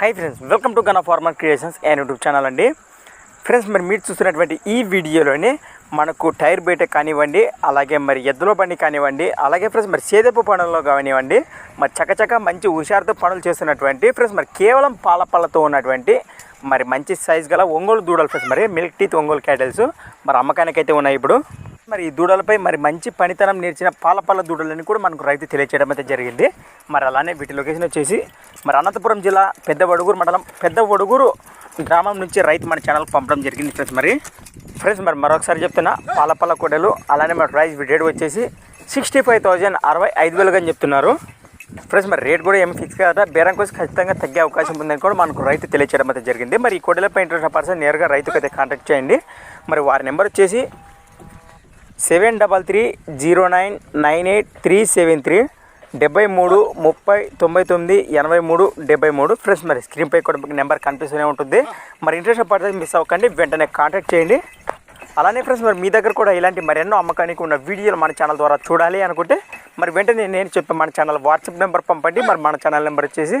Hi friends welcome to gun farmer creations and YouTube channel అండి. Friends మరి మీరు చూస్తున్నటువంటి ఈ వీడియోలోని మనకు టైర్ బయట కానివ్వండి అలాగే మరి ఎద్దుల బండి కానివ్వండి అలాగే ఫ్రెండ్స్ మరి సేదపు పనుల్లో కానివ్వండి మరి చకచక మంచి హుషారుతో పనులు చేస్తున్నటువంటి ఫ్రెండ్స్ మరి కేవలం పాల పళ్ళతో ఉన్నటువంటి మరి మంచి సైజ్ గల ఒంగోలు దూడలు ఫ్రెండ్స్ మరి మిల్క్ టీత్ ఒంగోలు క్యాటల్స్ మరి అమ్మకానికి అయితే ఉన్నాయి ఇప్పుడు. మరి ఈ దూడలపై మరి మంచి పనితనం నేర్చిన పాలపల్ల దూడలని కూడా మనకు రైతు తెలియచేయడం అయితే జరిగింది. మరి అలానే వీటి లొకేషన్ వచ్చేసి మరి అనంతపురం జిల్లా పెద్ద వడుగురు మండలం పెద్ద వడుగురు గ్రామం నుంచి రైతు మన ఛానల్కి పంపడం జరిగింది ఫ్రెండ్స్ మరి ఫ్రెండ్స్ మరి మరొకసారి చెప్తున్నా పాలపల్ల కొడలు అలానే మరి ప్రైస్ రేట్ వచ్చేసి సిక్స్టీ ఫైవ్ థౌజండ్ అరవై ఐదు వేలుగా అని చెప్తున్నారు. ఫ్రెండ్స్ మరి రేట్ కూడా ఏమి ఫిక్స్ కాదు? బేరం కోసం ఖచ్చితంగా తగ్గే అవకాశం ఉందని కూడా మనకు రైతు తెలియచేయడం అయితే జరిగింది. మరి ఈ కొడలపై ఇంట్రెస్ట్ పర్సన్ నేరుగా రైతుకు అయితే కాంటాక్ట్ చేయండి. మరి వారి నెంబర్ వచ్చేసి seven double three zero nine nine eight three seven three డెబ్బై మూడు ముప్పై తొంభై తొమ్మిది ఎనభై మూడు డెబ్బై మూడు ఫ్రెండ్స్ మరి స్క్రీన్పై కూడా మీకు నెంబర్ కనిపిస్తూనే ఉంటుంది. మరి ఇంట్రెస్ట్ పడితే మిస్ అవ్వకండి వెంటనే కాంటాక్ట్ చేయండి. అలానే ఫ్రెండ్స్ మరి మీ దగ్గర కూడా ఇలాంటి మరెన్నో అమ్మకానికి ఉన్న వీడియోలు మన ఛానల్ ద్వారా చూడాలి అనుకుంటే మరి వెంటనే నేను చెప్పే మన ఛానల్ వాట్సాప్ నెంబర్ పంపండి. మరి మన ఛానల్ నెంబర్ వచ్చేసి